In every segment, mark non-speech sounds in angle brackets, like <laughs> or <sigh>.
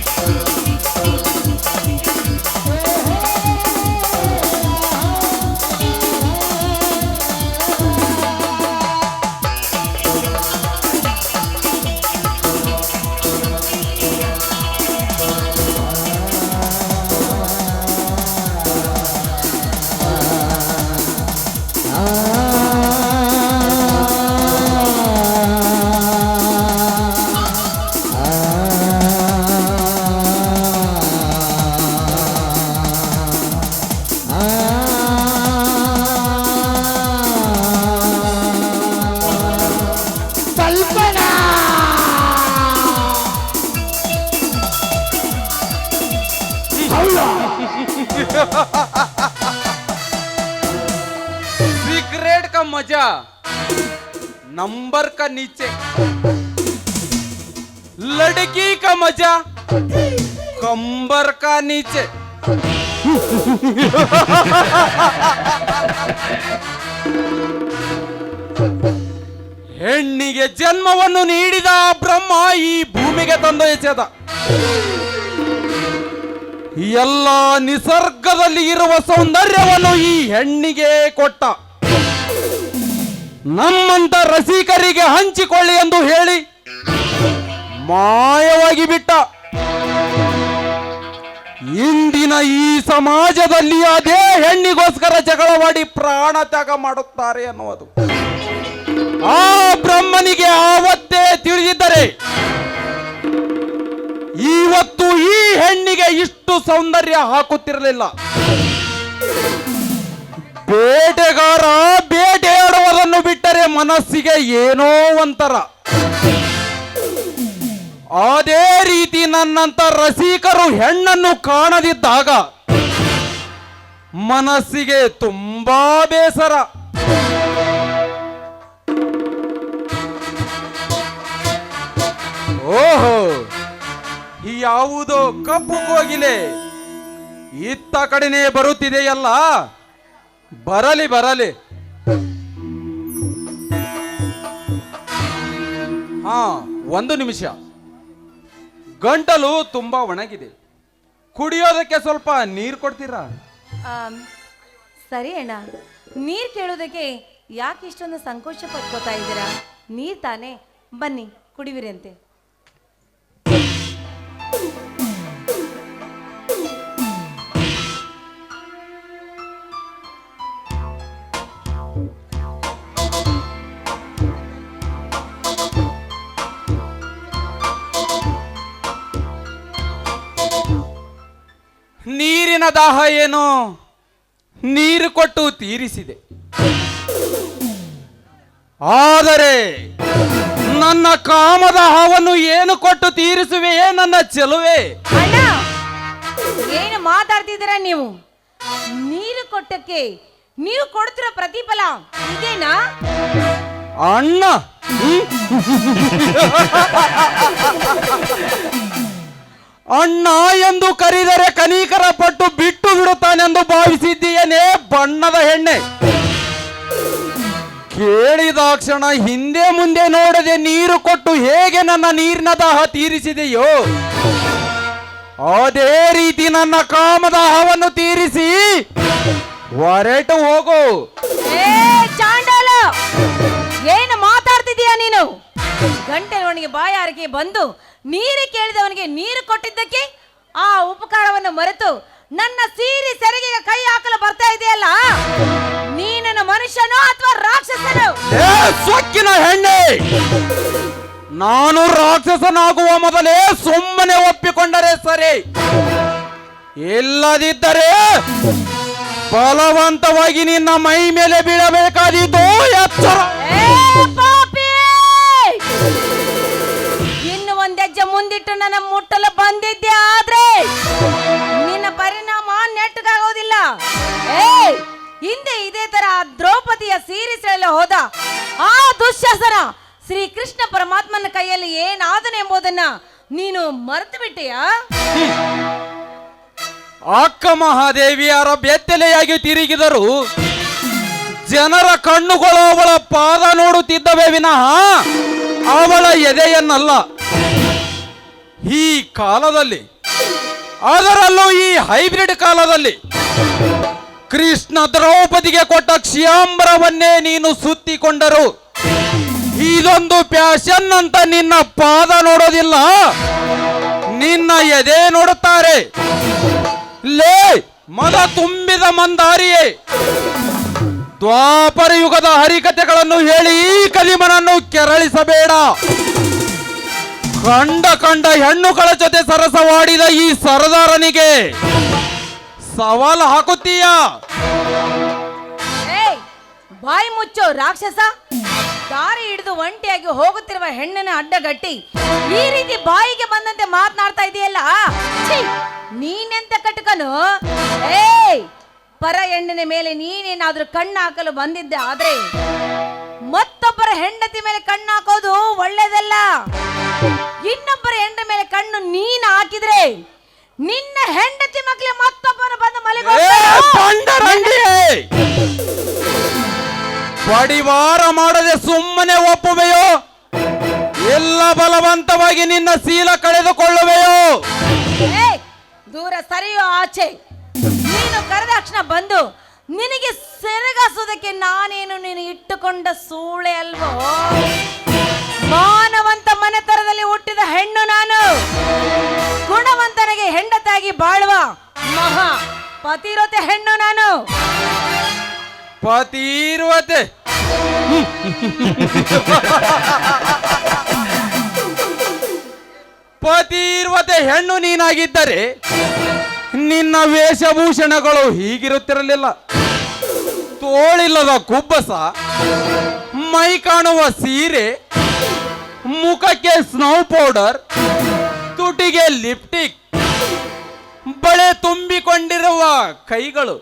beat. Number का नीचे लड़की का मजा कंबर का नीचे ಹೆಣ್ಣಿಗೆ ಜನ್ಮವನ್ನು ನೀಡಿದ ಬ್ರಹ್ಮ ಈ ಭೂಮಿಗೆ ತಂದು ಎಸೆದ ಎಲ್ಲ ನಿಸರ್ಗದಲ್ಲಿ ಇರುವ ಸೌಂದರ್ಯವನ್ನು ಈ ಹೆಣ್ಣಿಗೆ ಕೊಟ್ಟ ನಮ್ಮಂತ ರಸಿಕರಿಗೆ ಹಂಚಿಕೊಳ್ಳಿ ಎಂದು ಹೇಳಿ ಮಾಯವಾಗಿ ಬಿಟ್ಟ. ಇಂದಿನ ಈ ಸಮಾಜದಲ್ಲಿ ಅದೇ ಹೆಣ್ಣಿಗೋಸ್ಕರ ಜಗಳವಾಡಿ ಪ್ರಾಣ ತ್ಯಾಗ ಮಾಡುತ್ತಾರೆ ಅನ್ನುವುದು. ಆ ಬ್ರಹ್ಮನಿಗೆ ಆವತ್ತೇ ತಿಳಿದಿದ್ದರೆ ಇವತ್ತು ಈ ಹೆಣ್ಣಿಗೆ ಇಷ್ಟು ಸೌಂದರ್ಯ ಹಾಕುತ್ತಿರಲಿಲ್ಲ. ಬೇಟೆಗಾರ ಬೇಟೆಯಾಡುವುದನ್ನು ಬಿಟ್ಟರೆ ಮನಸ್ಸಿಗೆ ಏನೋ ಒಂಥರ. ಅದೇ ರೀತಿ ನನ್ನಂತ ರಸಿಕರು ಹೆಣ್ಣನ್ನು ಕಾಣದಿದ್ದಾಗ ಮನಸ್ಸಿಗೆ ತುಂಬಾ ಬೇಸರ. ಓಹೋ ಯಾವುದೋ ಕಪ್ಪು ಕೋಗಿಲೆ, ಇತ್ತ ಕಡೆನೇ ಬರುತ್ತಿದೆಯಲ್ಲ? ಬರಲಿ ಬರಲಿ. ಹಾ, ಒಂದು ನಿಮಿಷ. ಗಂಟಲು ತುಂಬಾ ಒಣಗಿದೆ. ಕುಡಿಯೋದಕ್ಕೆ ಸ್ವಲ್ಪ ನೀರು ಕೊಡ್ತೀರಾ? ಸರಿ ಅಣ್ಣ. ನೀರ್ ಕೇಳೋದಕ್ಕೆ ಯಾಕೆ ಇಷ್ಟೊಂದು ಸಂಕೋಚ ಪಟ್ಕೋತಾ ಇದ್ದೀರಾ? ನೀರ್ ತಾನೇ. ಬನ್ನಿ ಕುಡಿವಿರಂತೆ ನೀರಿನ ದಾಹ ಏನು? ನೀರು ಕೊಟ್ಟು ತೀರಿಸಿದೆ. ಆದರೆ ನನ್ನ ಕಾಮದ ಹಾವನ್ನು ಏನು ಕೊಟ್ಟು ತೀರಿಸುವೆಯೇ ನನ್ನ ಚೆಲುವೆ? ಅಣ್ಣ ಏನು ಮಾತಾಡ್ತಿದ್ದೀರಾ ನೀವು? ನೀರು ಕೊಟ್ಟಕ್ಕೆ ನೀವು ಕೊಡ್ತಿರೋ ಪ್ರತಿಫಲ ಇದೇನಾ? ಅಣ್ಣ? ಅಣ್ಣ ಎಂದು ಕರೆದರೆ ಕನೀಕರ ಪಟ್ಟು ಬಿಟ್ಟು ಬಿಡುತ್ತಾನೆಂದು ಭಾವಿಸಿದ್ದೀಯನೇ ಬಣ್ಣದ ಹೆಣ್ಣೆ. ಕೇಳಿದಾಕ್ಷಣ ಹಿಂದೆ ಮುಂದೆ ನೋಡದೆ ನೀರು ಕೊಟ್ಟು ಹೇಗೆ ನನ್ನ ನೀರಿನ ದಾಹ ತೀರಿಸಿದೆಯೋ? ಅದೇ ರೀತಿ ನನ್ನ ಕಾಮದಾಹವನ್ನು ತೀರಿಸಿ ಹೊರಟು ಹೋಗು. ಚಾಂಡಾಲ! ಏನು ಮಾತಾಡ್ತಿದೀಯ ನೀನು? ಗಂಟೆ ಒಣಗಿ ಬಾಯಾರಿಕೆ ಬಂದು ನೀರು ಕೇಳಿದವನಿಗೆ ನೀರು ಕೊಟ್ಟಿದ್ದಕ್ಕೆ ಆ ಉಪಕಾರವನ್ನು ಮರೆತು ನನ್ನ ಸೀರೆ ಸೆರಗಿಗೆ ಕೈ ಹಾಕಲು ಬರ್ತಾ ಇದೆಯಲ್ಲ? ನೀನನ್ನು ಮನುಷ್ಯನೋ ಅಥವಾ ರಾಕ್ಷಸನು? ಸೊಕ್ಕಿನ ಹೆಣ್ಣೆ! ನಾನು ರಾಕ್ಷಸನಾಗುವ ಮೊದಲೇ ಸುಮ್ಮನೆ ಒಪ್ಪಿಕೊಂಡರೆ ಸರಿ. ಇಲ್ಲದಿದ್ದರೆ ಬಲವಂತವಾಗಿ ನಿನ್ನ ಮೈ ಮೇಲೆ ಬೀಳಬೇಕಾದೀತು ಎಚ್ಚರ! ಪಾಪಿ! ಮುಂದಿಟ್ಟು ನನ್ನ ಮುಟ್ಟಲು ಬಂದಿದ್ದೆ ಆದ್ರೆ ನಿನ್ನ ಪರಿಣಾಮ ನೆಟ್ಟಗಾಗೋದಿಲ್ಲ ಏ ಹಿಂದೆ ಇದೇ ತರ ದ್ರೌಪದಿಯ ಸೀರೆ ಸೆಳೆಯಲು ಹೋದ ಆ ದುಶ್ಯಾಸನ ಶ್ರೀ ಕೃಷ್ಣ ಪರಮಾತ್ಮನ ಕೈಯಲ್ಲಿ ಏನಾದನು ಎಂಬುದನ್ನ ನೀನು ಮರೆತು ಬಿಟ್ಟೆಯಾ ಅಕ್ಕ ಮಹಾದೇವಿಯರ ಬೆತ್ತಲೆಯಾಗಿ ತಿರುಗಿದರು ಜನರ ಕಣ್ಣುಗಳು ಅವಳ ಪಾದ ನೋಡುತ್ತಿದ್ದವೇ ವಿನಃ ಅವಳ ಎದೆಯನ್ನಲ್ಲ ಈ ಕಾಲದಲ್ಲಿ, ಅದರಲ್ಲೂ ಈ ಹೈಬ್ರಿಡ್ ಕಾಲದಲ್ಲಿ, ಕೃಷ್ಣ ದ್ರೌಪದಿಗೆ ಕೊಟ್ಟ ಕ್ಷಿಯಾಂಬರವನ್ನೇ ನೀನು ಸುತ್ತಿಕೊಂಡರು. ಇದೊಂದು ಪ್ಯಾಶನ್ ಅಂತ ನಿನ್ನ ಪಾದ ನೋಡೋದಿಲ್ಲ. ನಿನ್ನ ಎದೆ ನೋಡುತ್ತಾರೆ. ಲೇ, ಮದ ತುಂಬಿದ ಮಂದಾರಿಯೇ. ದ್ವಾಪರ ಯುಗದ ಹರಿಕಥೆಗಳನ್ನು ಹೇಳಿ ಈ ಕಲಿಮನನ್ನು ಕೆರಳಿಸಬೇಡ. ಕಂಡ ಕಂಡ ಹೆಣ್ಣುಗಳ ಜೊತೆ ಸರಸವಾಡಿದ ಈ ಸರದಾರನಿಗೆ ಸವಾಲು ಹಾಕುತ್ತೀಯ? ಬಾಯಿ ಮುಚ್ಚೋ ರಾಕ್ಷಸ. ದಾರಿ ಹಿಡಿದು ಒಂಟಿಯಾಗಿ ಹೋಗುತ್ತಿರುವ ಹೆಣ್ಣನ ಅಡ್ಡಗಟ್ಟಿ ಈ ರೀತಿ ಬಾಯಿಗೆ ಬಂದಂತೆ ಮಾತನಾಡ್ತಾ ಇದೆಯಲ್ಲ? ನೀನೆಂತ ಕಟ್ಕನು? ಏಯ್ ಪರ ಹೆಣ್ಣಿನ ಮೇಲೆ ನೀನೇನಾದ್ರೂ ಕಣ್ಣು ಹಾಕಲು ಬಂದಿದ್ದೆ ಆದ್ರೆ ಮತ್ತೊಬ್ಬರ ಹೆಂಡತಿ ಮೇಲೆ ಕಣ್ಣು ಹಾಕೋದು ಒಳ್ಳೇದಲ್ಲ. ಇನ್ನೊಬ್ಬರ ಹೆಂಡ ಮೇಲೆ ಕಣ್ಣು ನೀನ್ ಹಾಕಿದ್ರೆ ನಿನ್ನ ಹೆಂಡತಿ ಮಕ್ಕಳು ಮತ್ತೊಬ್ಬರು ಬಂದು! ಪಡಿವಾರ ಮಾಡದೆ ಸುಮ್ಮನೆ ಒಪ್ಪುವೆಯೋ? ಎಲ್ಲ ಬಲವಂತವಾಗಿ ನಿನ್ನ ಸೀಲ ಕಳೆದುಕೊಳ್ಳುವೆಯೋ? ದೂರ ಸರಿಯೋ ಆಚೆ. ನೀನು ಕರೆದ ತಕ್ಷಣ ಬಂದು, ನಿನಗೆ ಸೆರಗಾಸೋದಕ್ಕೆ ನಾನೇನು ನೀನು ಇಟ್ಟುಕೊಂಡ ಸೂಳೆ ಅಲ್ವೋ? ಮಾನವಂತ ಮನೆತರದಲ್ಲಿ ಹುಟ್ಟಿದ ಹೆಣ್ಣು ನಾನು. ಗುಣವಂತನಿಗೆ ಹೆಂಡತಾಗಿ ಬಾಳುವ ಮಹಾ ಪತಿರೋತೆ ಹೆಣ್ಣು ನಾನು. ಪತಿರುವತೆ ಪತಿ ಇರುವತೆ ಹೆಣ್ಣು ನೀನಾಗಿದ್ದರೆ ನಿನ್ನ ವೇಷಭೂಷಣಗಳು ಹೀಗಿರುತ್ತಿರಲಿಲ್ಲ. ತೋಳಿಲ್ಲದ ಕುಬ್ಬಸ, ಮೈ ಕಾಣುವ ಸೀರೆ, ಮುಖಕ್ಕೆ ಸ್ನೋ ಪೌಡರ್ ತುಟಿಗೆ ಲಿಪ್ಟಿಕ್ ಬಳೆ ತುಂಬಿಕೊಂಡಿರುವ ಕೈಗಳು.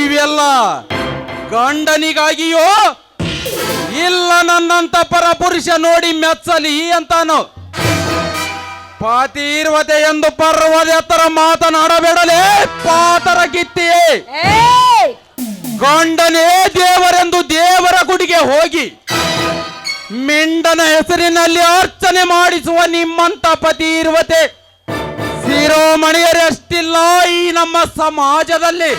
ಇವೆಲ್ಲ ಗಂಡನಿಗಾಗಿಯೋ ಇಲ್ಲ ನನ್ನಂತ ಪರಪುರುಷ ನೋಡಿ ಮೆಚ್ಚಲಿ ಅಂತಾನು? ಪಾತಿರ್ವತೆ ಎಂದು ಪರ್ವದ ಎತ್ತರ ಮಾತನಾಡಬೇಡಲೇ ಪಾತರ ಕಿತ್ತಿಯೇ ಗಂಡನೇ ದೇವರೆಂದು ದೇವರ ಗುಡಿಗೆ ಹೋಗಿ ಮಿಂಡನ ಹೆಸರಿನಲ್ಲಿ ಅರ್ಚನೆ ಮಾಡಿಸುವ ನಿಮ್ಮಂತ ಪತಿರ್ವತೆ. ಶಿರೋಮಣಿಯರಷ್ಟಿಲ್ಲ ಈ ನಮ್ಮ ಸಮಾಜದಲ್ಲಿ.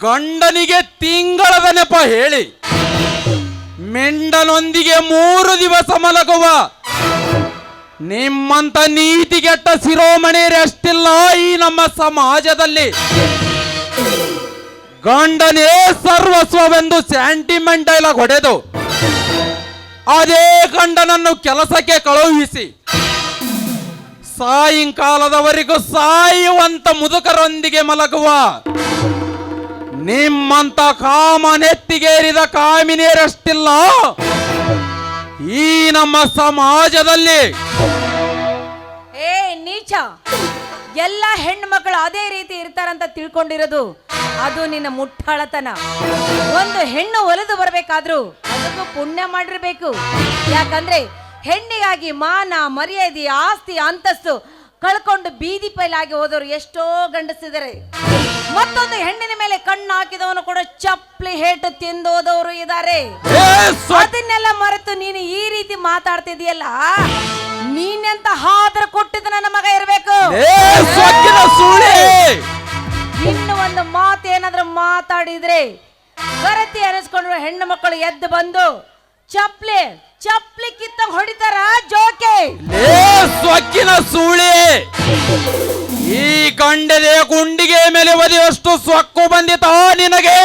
ಗಂಡನಿಗೆ ತಿಂಗಳದ ನೆಪ ಹೇಳಿ ಮೆಂಡನೊಂದಿಗೆ ಮೂರು ದಿವಸ ಮಲಗುವ. ನಿಮ್ಮಂತ ನೀತಿಗೆಟ್ಟ ಶಿರೋಮಣಿಯರಷ್ಟಿಲ್ಲ ಈ ನಮ್ಮ ಸಮಾಜದಲ್ಲಿ. ಗಂಡನೇ ಸರ್ವಸ್ವವೆಂದು ಸ್ಯಾಂಟಿಮೆಂಟ್ ಡೈಲಾಗ್ ಹೊಡೆದು, ಅದೇ ಗಂಡನನ್ನು ಕೆಲಸಕ್ಕೆ ಕಳುಹಿಸಿ, ಸಾಯಂಕಾಲದವರೆಗೂ ಸಾಯುವಂತ ಮುದುಕರೊಂದಿಗೆ ಮಲಗುವ. ನಿಮ್ಮಂತ ಕಾಮನೆತ್ತಿಗೇರಿದ ಕಾಮಿನಿಯರಷ್ಟಿಲ್ಲ. ಈ ನಮ್ಮ ಸಮಾಜದಲ್ಲಿ ಏ, ನೀಚ. ಎಲ್ಲ ಹೆಣ್ಣು ಮಕ್ಕಳು ಅದೇ ರೀತಿ ಇರ್ತಾರಂತ ತಿಳ್ಕೊಂಡಿರೋದು. ಅದು ನಿನ್ನ ಮುಟ್ಟಾಳತನ. ಒಂದು ಹೆಣ್ಣು ಒಲಿದು ಬರಬೇಕಾದ್ರೂ ಅದಕ್ಕೂ ಪುಣ್ಯ ಮಾಡಿರ್ಬೇಕು. ಯಾಕಂದ್ರೆ ಹೆಣ್ಣಿಗಾಗಿ ಮಾನ, ಮರ್ಯಾದೆ, ಆಸ್ತಿ, ಅಂತಸ್ತು ಕಳ್ಕೊಂಡು ಬೀದಿ ಪೈಲಾಗಿ ಹೋದವರು ಎಷ್ಟೋ ಗಂಡಸಿದ್ದಾರೆ ಮತ್ತೊಂದು ಹೆಣ್ಣಿನ ಮೇಲೆ ಕಣ್ಣು ಹಾಕಿದವನು ಕೂಡ ಚಪ್ಪಲಿ ಹೇಟು ತಿಂದೋದವರು ಇದ್ದಾರೆ ಅದನ್ನೆಲ್ಲ ಮರೆತು ನೀನು ಈ ರೀತಿ ಮಾತಾಡ್ತಿದೀಯಲ್ಲ ನೀನೆಂತ ಹಾದ್ರ ಕೊಟ್ಟಿದ್ದ ನನ್ನ ಮಗ ಇರಬೇಕು? ಇನ್ನು ಒಂದು ಮಾತು ಏನಾದ್ರೂ ಮಾತಾಡಿದ್ರೆ ಗರತಿ ಅನಿಸ್ಕೊಂಡ್ರು ಹೆಣ್ಣು ಮಕ್ಕಳು ಎದ್ದು ಬಂದು ಚಪ್ಲಿ ಚಪ್ಲಿ ಕಿತ್ತ ಹೊಡಿತಾರ ಜೋಕೆ. ಲೇ ಸೊಕ್ಕಿನ ಸೂಳಿ. ಈ ಕಂಡದೆ ಗುಂಡಿಗೆ ಮೇಲೆ ಒದೆಯಷ್ಟು ಸೊಕ್ಕು ಬಂದಿತ ನಿನಗೆ.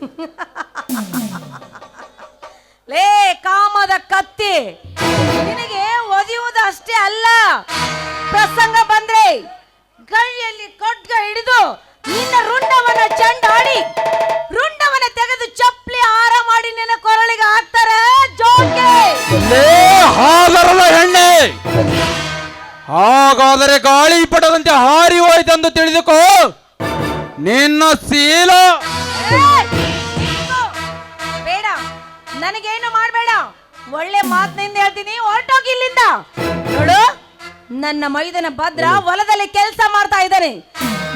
<laughs> ಲೇ ಕಾಮದ ಕತ್ತಿ ನಿನಗೆ ಒದಿಯುವುದು ಅಷ್ಟೇ ಅಲ್ಲ. ಪ್ರಸಂಗ ಬಂದ್ರೆ ಕೈಯಲ್ಲಿ ಖಡ್ಗ ಹಿಡಿದು ನಿನ್ನ ರುಂಡವನ ಚಂಡಾಡಿ ರುಂಡವನ ತೆಗೆದು ಚಪ್ಪಲಿ ಹಾರ ಮಾಡಿ ನಿನ್ನ ಕೊರಳಿಗೆ ಹಾಕ್ತಾರೆ. ಜೋಕೆ! ಲೇ ಹಾದರದ ಹೆಣ್ಣೆ! ಹಾಗಾದರೆ ಗಾಳಿ ಪಡದಂತೆ ಹಾರಿ ಹೋಯ್ತೆಂದು ತಿಳಿದುಕೋ. ನಿನ್ನ ಸೀಲ. ಬೇಡ ನನಗೇನು ಮಾಡಬೇಡ. ಒಳ್ಳೆ ಮಾತಿನಿಂದ ಹೇಳ್ತೀನಿ ಹೊರಟೋಗಿ ಇಲ್ಲಿಂದ. ನೋಡು ನನ್ನ ಮೈದನ ಭದ್ರ ಹೊಲದಲ್ಲಿ ಕೆಲಸ ಮಾಡ್ತಾ ಇದ್ದಾನೆ.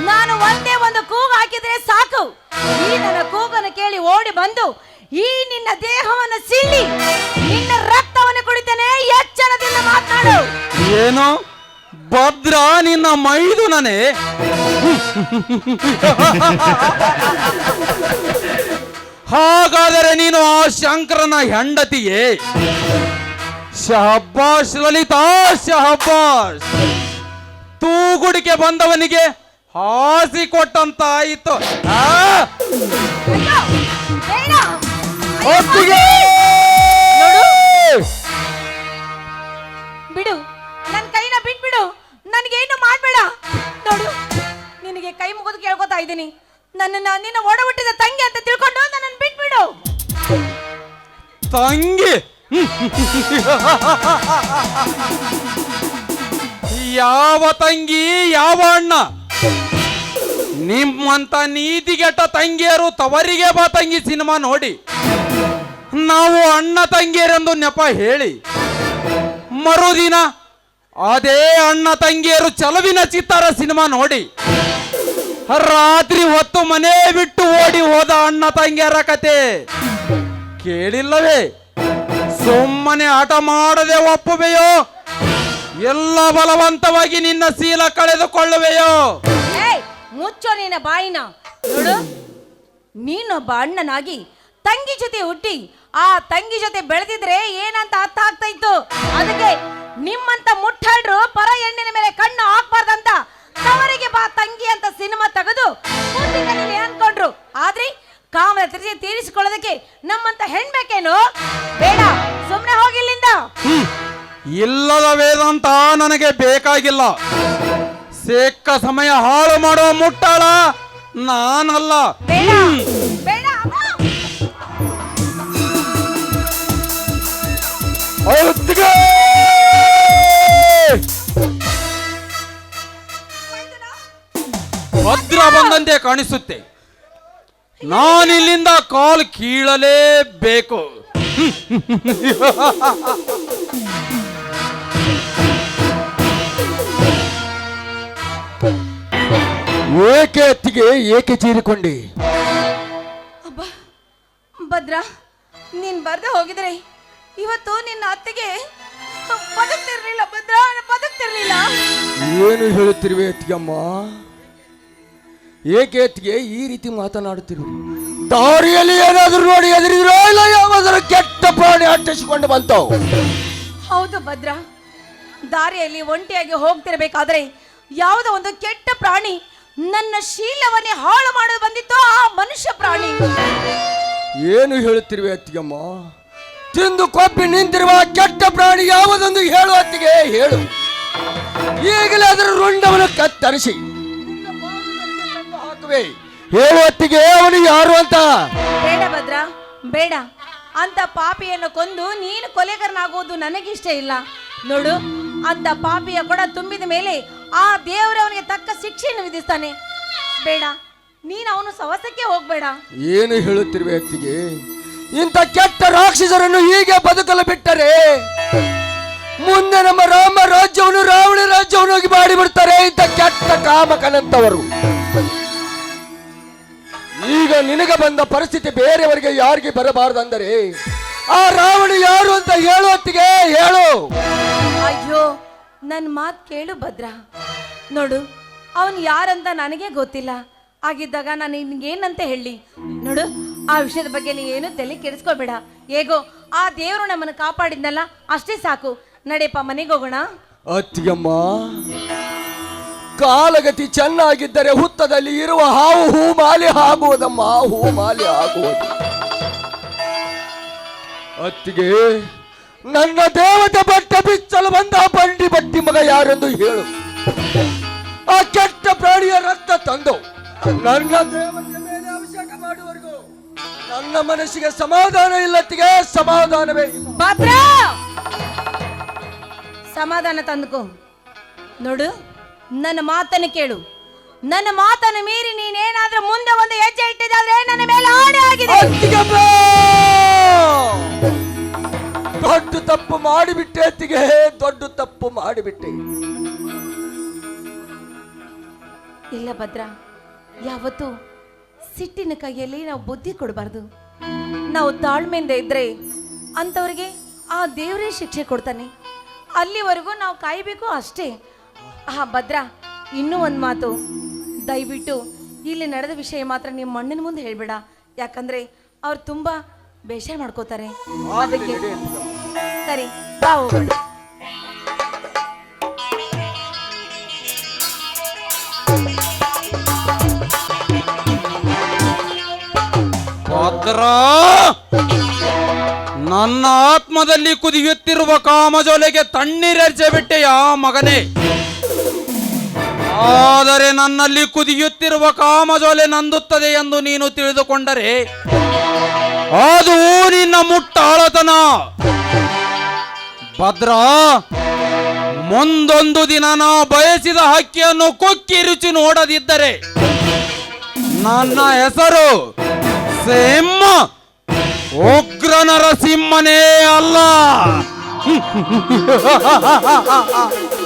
ನಾನು ಒಂದೇ ಒಂದು ಕೂಗು ಹಾಕಿದ್ರೆ ಸಾಕು. ಈ ನನ್ನ ಕೂಗನ್ನು ಕೇಳಿ ಓಡಿ ಬಂದು ಈ ನಿನ್ನ ದೇಹವನ್ನು ಸೀಳಿ ನಿನ್ನ ರಕ್ತವನ್ನು ಕುಡಿತೇನೆ ಎಚ್ಚರದಿಂದ ಮಾತನಾಡು. ಏನು? ಭದ್ರ ನಿನ್ನ ಮೈದು ನಾನೇ ಹಾಗಾದರೆ ನೀನು ಆ ಶಂಕರನ ಹೆಂಡತಿಯೇ? ಶಹಬ್ಬಾಸ್ ಲಲಿತಾ ಶಹಬ್ಬಾಸ್ ತೂಗುಡಿಕೆ ಬಂದವನಿಗೆ ಹಾಸಿ ಕೊಟ್ಟಂತಾಯಿತು. ಆ? ಅಯ್ಯೋ, ಬೇಡ. ಬಿಡು. ನನ್ನ ಕೈನ ಬಿಟ್ಬಿಡು. ನನಗೇನು ಮಾಡಬೇಡ. ನೋಡು. ನಿನಗೆ ಕೈ ಮುಗಿದು ಕೇಳ್ಕೊತಾ ಇದ್ದೀನಿ. ನನ್ನನ್ನ ನಿನ್ನ ಓಡಬಿಟ್ಟಿದ ಹುಟ್ಟಿದ ತಂಗಿ ಅಂತ ತಿಳ್ಕೊಂಡು ನನ್ನನ್ನು ಬಿಟ್ಬಿಡು. ತಂಗಿ. ಯಾವ ತಂಗಿ, ಯಾವ ಅಣ್ಣ? ನಿಮ್ಮಂತ ನೀತಿಗೆಟ್ಟ ತಂಗಿಯರು ತವರಿಗೆ ಬಾ ತಂಗಿ ಸಿನಿಮಾ ನೋಡಿ. ನಾವು ಅಣ್ಣ ತಂಗಿಯರೆಂದು ನೆಪ ಹೇಳಿ. ಮರುದಿನ ಅದೇ ಅಣ್ಣ ತಂಗಿಯರು ಚಲುವಿನ ಚಿತ್ತಾರ ಸಿನಿಮಾ ನೋಡಿ. ರಾತ್ರಿ ಹೊತ್ತು ಮನೆ ಬಿಟ್ಟು ಓಡಿ ಹೋದ ಅಣ್ಣ ತಂಗಿಯರ ಕತೆ ಕೇಳಿಲ್ಲವೇ? ಸುಮ್ಮನೆ ಆಟ ಮಾಡದೆ ಒಪ್ಪುವೆಯೋ? ಎಲ್ಲ ಬಲವಂತವಾಗಿ ನಿನ್ನ ಸೀಲ ಕಳೆದುಕೊಳ್ಳುವೆಯೋ? ಮುಚ್ಚೋ ನಿನ್ನ ಬಾಯಿನ. ನೋಡು ನೀನೊಬ್ಬ ಅಣ್ಣನಾಗಿ ತಂಗಿ ಜೊತೆ ಹುಟ್ಟಿ, ಆ ತಂಗಿ ಜೊತೆ ಬೆಳೆದಿದ್ರೆ ಏನಂತ ಅರ್ಥ ಆಗ್ತಾ ಇತ್ತು? ಅದಕ್ಕೆ ನಿಮ್ಮಂತ ಮುಟ್ಟಾಡ್ರು ಪರ ಹೆಣ್ಣಿನ ಮೇಲೆ ಕಣ್ಣು ಹಾಕ್ಬಾರ್ದಂತ ತವರಿಗೆ ಬಾ ತಂಗಿ ಅಂತ ಸಿನಿಮಾ ತೆಗೆದು ತೀರಿಸಿಕೊಳ್ಳೋದಕ್ಕೆ ನಮ್ಮಂತ ಹೆಣ್ಬೇಕೇನು ಬೇಡ ಸುಮ್ಮನೆ ಹೋಗಿಲ್ಲಿಂದ. ಇಲ್ಲದ ವೇದಾಂತ ನನಗೆ ಬೇಕಾಗಿಲ್ಲ ಸೇಕ ಸಮಯ ಹಾಳು ಮಾಡೋ ಮುಟ್ಟಾಳ ನಾನಲ್ಲ ಬೇಡ ಬೇಡ ಅಮ್ಮ. ಹೊತ್ತಿಗೆ! ಭದ್ರ ಬಂದಂತೆ ಕಾಣಿಸುತ್ತೆ ನಾನಿಲ್ಲಿಂದ ಕಾಲ್ ಕೀಳಲೇಬೇಕು. ಏಕೆ ಅತ್ತಿಗೆ ಏಕೆ ಚೀರಿಕೊಂಡಿ? ಅಬ್ಬಾ ಭದ್ರ ನೀನ್ ಬರ್ದೆ ಹೋಗಿದ್ರೆ. ಇವತ್ತು ನಿನ್ನ ಅತ್ತಿಗೆ ಬದುಕ್ತಿರ್ಲಿಲ್ಲ ಭದ್ರ ಬದುಕ್ತಿರ್ಲಿಲ್ಲ. ಏನು ಹೇಳುತ್ತಿರುವೆ ಅತ್ತಿಗೆಮ್ಮ? ಏಕೆ ಈ ರೀತಿ ಮಾತನಾಡುತ್ತಿರುವುದು. ದಾರಿಯಲ್ಲಿ ಏನಾದರೂ ನೋಡಿ ಎದುರಿದ್ರೋ ಇಲ್ಲ ಯಾವಾದರೂ ಕೆಟ್ಟ ಪ್ರಾಣಿ ಅಟ್ಟಿಸಿಕೊಂಡು ಬಂತವು ಹೌದು ಭದ್ರ. ದಾರಿಯಲ್ಲಿ ಒಂಟಿಯಾಗಿ ಹೋಗ್ತಿರಬೇಕಾದ್ರೆ ಯಾವುದೋ ಒಂದು ಕೆಟ್ಟ ಪ್ರಾಣಿ ನನ್ನ ಶೀಲವನ್ನೇ ಹಾಳು ಮಾಡಲು ಬಂದಿತ್ತು ಆ ಮನುಷ್ಯ ಪ್ರಾಣಿ. ಏನು ಹೇಳುತ್ತಿರುವೆ ಅತ್ತಿಗೆಮ್ಮ? ತಿಂದು ಕೊಪ್ಪಿ ನಿಂತಿರುವ ಕೆಟ್ಟ ಪ್ರಾಣಿ ಯಾವುದೊಂದು ಹೇಳು ಅತ್ತಿಗೆ ಹೇಳು. ಈಗಲೇ ಅದರ ರುಂಡವನ್ನು ಕತ್ತರಿಸಿ. ಹಾಕುವೆ ಹೇಳುವತ್ತಿಗೆ ಅವನು ಯಾರು ಅಂತ? ಬೇಡ ಭದ್ರ ಬೇಡ. ಅಂತ ಪಾಪಿಯನ್ನು ಕೊಂದು ನೀನು ಕೊಲೆಗರನಾಗುವುದು ನನಗಿಷ್ಟ ಇಲ್ಲ. ನೋಡು ಅಂತ ಪಾಪಿಯ ಕೊಡ ತುಂಬಿದ ಮೇಲೆ ಆ ದೇವರು ಅವನಿಗೆ ತಕ್ಕ ಶಿಕ್ಷೆಯನ್ನು ವಿಧಿಸ್ತಾನೆ. ಬೇಡ ನೀನು ಅವನು ಸವಸಕ್ಕೆ ಹೋಗ್ಬೇಡ. ಏನು ಹೇಳುತ್ತಿರುವ ವ್ಯಕ್ತಿಗೆ ಇಂಥ ಕೆಟ್ಟ ರಾಕ್ಷಸರನ್ನು ಹೀಗೆ ಬದುಕಲು ಬಿಟ್ಟರೆ ಮುಂದೆ ನಮ್ಮ ರಾಮ ರಾಜ್ಯವನ್ನು ರಾವಣ ರಾಜ್ಯವನ್ನು ಹೋಗಿ ಮಾಡಿಬಿಡ್ತಾರೆ ಇಂಥ ಕೆಟ್ಟ ಕಾಮಕನಂತವರು ಈಗ ನಿನಗೆ ಬಂದ ಪರಿಸ್ಥಿತಿ ಬೇರೆಯವರಿಗೆ ಯಾರಿಗೆ ಬರಬಾರ್ದಂದರೆ ಆ ರಾವಣ ಯಾರು ಅಂತ ಹೇಳು ಹೊತ್ತಿಗೆ ಹೇಳು. ಅಯ್ಯೋ ನನ್ನ ಮಾತು ಕೇಳು ಭದ್ರ. ನೋಡು ಅವನು ಯಾರಂತ ನನಗೆ ಗೊತ್ತಿಲ್ಲ. ಆಗಿದ್ದಾಗ ನಾನು ನಿನ್ಗೇನಂತ ಹೇಳಿ? ನೋಡು ಆ ವಿಷಯದ ಬಗ್ಗೆ ನೀ ಏನು ತಲೆ ಕೆಡಿಸ್ಕೊಬೇಡ. ಹೇಗೋ ಆ ದೇವರು ನಮ್ಮನ್ನು ಕಾಪಾಡಿದ್ನಲ್ಲ ಅಷ್ಟೇ ಸಾಕು. ನಡೆಯಪ್ಪ ಮನೆಗೆ ಹೋಗೋಣ? ಅತ್ತಿಗೆಮ್ಮ ಕಾಲಗತಿ ಚೆನ್ನಾಗಿದ್ದರೆ ಹುತ್ತದಲ್ಲಿ ಇರುವ ಹಾವು ಹೂ ಮಾಲೆ ಆಗುವುದಮ್ಮ ಹೂ ಮಾಲೆ ಆಗುವುದು. ಅತ್ತಿಗೆ, ನನ್ನ ದೇವತೆ ಬಟ್ಟ ಬಿಚ್ಚಲು ಬಂದ ಬಂಡಿ ಬಟ್ಟಿ ಮಗ ಯಾರೆಂದು ಹೇಳು. ಆ ಕೆಟ್ಟ ಪ್ರಾಣಿಯ ರಕ್ತ ತಂದು ನನ್ನ ದೇವತೆ ಮೇಲೆ ಅಭಿಷೇಕ ನನ್ನ ಮನಸ್ಸಿಗೆ ಸಮಾಧಾನ ಇಲ್ಲತ್ತಿಗೆ ಸಮಾಧಾನವೇ ಪಾತ್ರ! ಸಮಾಧಾನ ತಂದುಕೋ. ನೋಡು ನನ್ನ ಮಾತನ್ನು ಕೇಳು. ನನ್ನ ಮಾತನ್ನು ಮೀರಿ ನೀನೇನಾದ್ರೂ ಮುಂದೆ ಒಂದು ಹೆಜ್ಜೆ ಇಟ್ಟಿದ್ದಾದ್ರೆ ನನ್ನ ಮೇಲೆ ಆಣೆ ಆಗಿದೆ. ದೊಡ್ಡ ತಪ್ಪು ಮಾಡಿಬಿಟ್ಟೆ ಅತ್ತಿಗೆ. ದೊಡ್ಡ ತಪ್ಪು ಮಾಡಿಬಿಟ್ಟೆ. ಇಲ್ಲ ಭದ್ರ ಯಾವತ್ತು ಸಿಟ್ಟಿನ ಕೈಯಲ್ಲಿ ನಾವು ಬುದ್ಧಿ ಕೊಡಬಾರ್ದು. ನಾವು ತಾಳ್ಮೆಯಿಂದ ಇದ್ರೆ ಅಂಥವ್ರಿಗೆ ಆ ದೇವರೇ ಶಿಕ್ಷೆ ಕೊಡ್ತಾನೆ. ಅಲ್ಲಿವರೆಗೂ ನಾವು ಕಾಯಬೇಕು ಅಷ್ಟೇ. ಹಾ ಭದ್ರ ಇನ್ನೂ ಒಂದು ಮಾತು. ದಯವಿಟ್ಟು ಇಲ್ಲಿ ನಡೆದ ವಿಷಯ ಮಾತ್ರ ನಿಮ್ಮ ಮಣ್ಣಿನ ಮುಂದೆ ಹೇಳ್ಬೇಡ. ಯಾಕಂದ್ರೆ ಅವ್ರು ತುಂಬಾ ಬೇಷ ಮಾಡ್ಕೋತಾರೆ. ಅದಕ್ಕೆ ಸರಿ ಬಾ ಹೋಗೋಣ. ನನ್ನ ಆತ್ಮದಲ್ಲಿ ಕುದಿಯುತ್ತಿರುವ ಕಾಮಜೋಲೆಗೆ ತಣ್ಣೀರೆರ್ಚೆ ಬಿಟ್ಟೆಯಾ ಮಗನೇ? ಆದರೆ ನನ್ನಲ್ಲಿ ಕುದಿಯುತ್ತಿರುವ ಕಾಮಜೋಲೆ ನಂದುತ್ತದೆ ಎಂದು ನೀನು ತಿಳಿದುಕೊಂಡರೆ, ಅದು ನಿನ್ನ ಮುಟ್ಟಾಳತನ. ಭದ್ರ, ಮುಂದೊಂದು ದಿನ ನಾ ಬಯಸಿದ ಹಕ್ಕಿಯನ್ನು ಕೊಕ್ಕಿ ರುಚಿ ನೋಡದಿದ್ದರೆ, ನನ್ನ ಹೆಸರು ಸಿಂಹ ಉಗ್ರ ನರಸಿಂಹನೇ ಅಲ್ಲ. <laughs>